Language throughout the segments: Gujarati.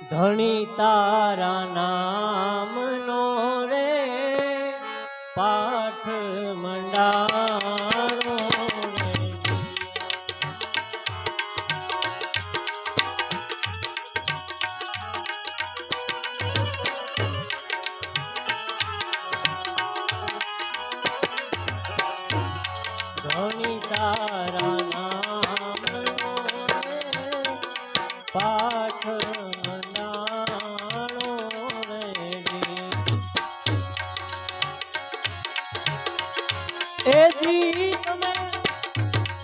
ધણી તારા નામનો રે પાઠ મંડા એ જી તમે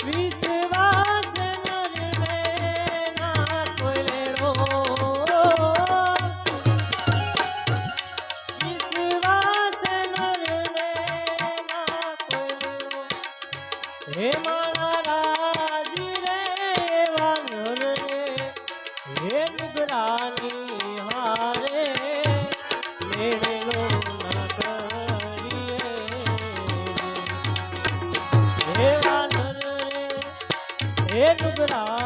વિશ્વાસ હે મારા રાજી રે વાંગર રે હે નુગરાની હારે મેળો 在哪啊？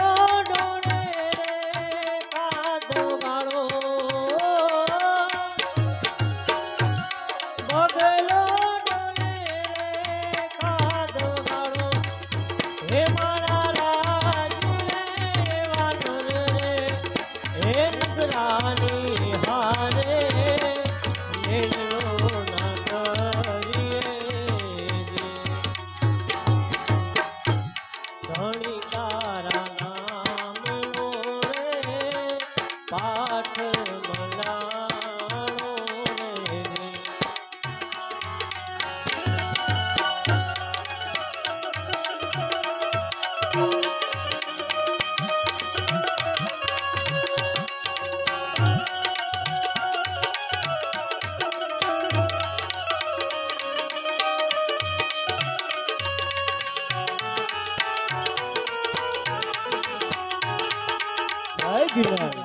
দিলাম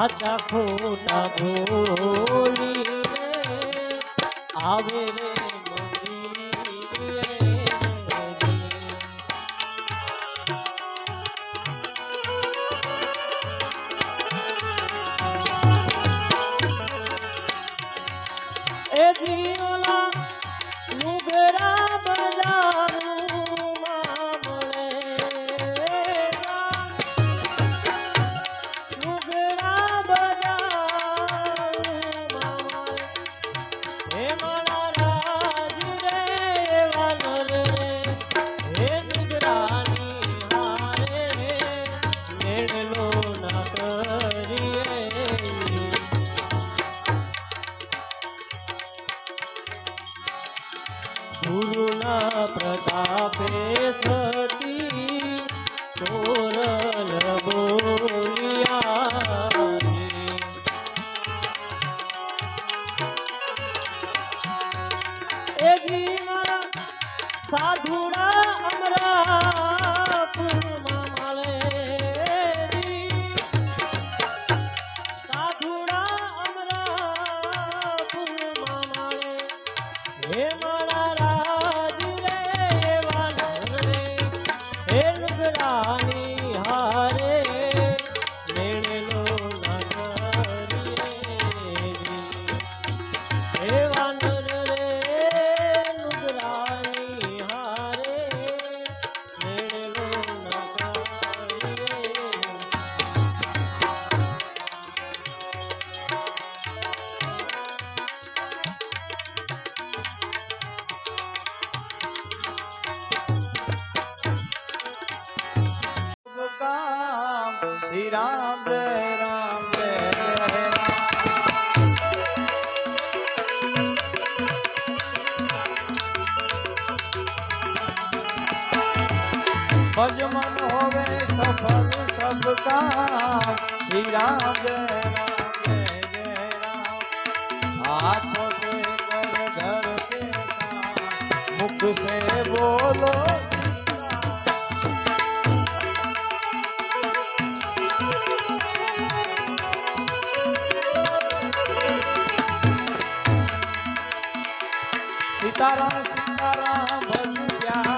আচা খোটা বলি আবে রে Mugera ગુરુના પ્રતાપે સતી તોરલ બોલિયા. એ જીના અમરા શ્રી રામ જય રામ. જય ભજ મન હોવે સફળ સબ કામ શ્રી રામ જય રામ જય રામ. હાથો સે કર ઘર કે મુખ સે બોલો સીતારામ સીતારામ ભજ્યા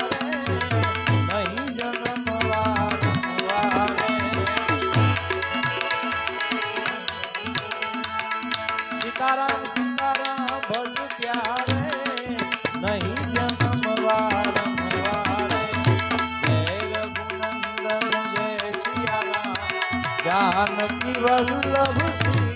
નહીં જન્મવા સીતારામ સીતારામ ભજ્યા નહીં જન્મવા જાનકી વલ્લભ શ્રી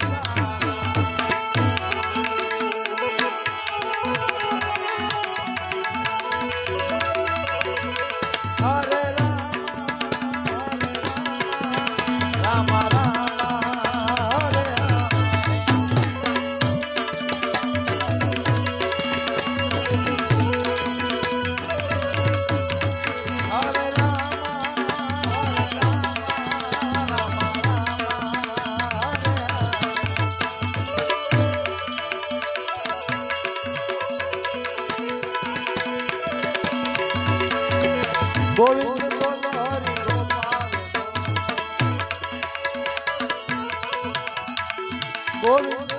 国。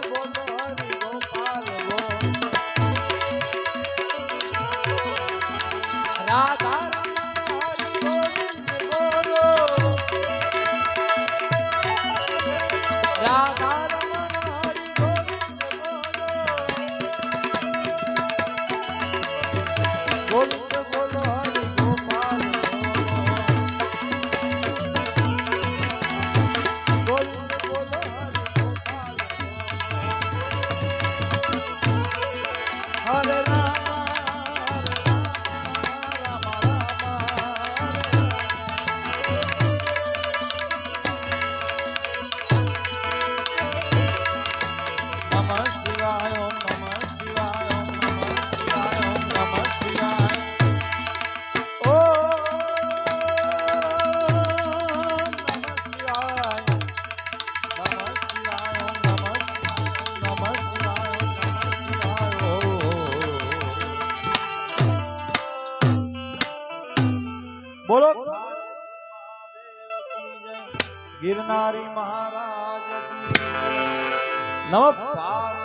બોલો. ગિરનારી મહારાજ કી Não, não.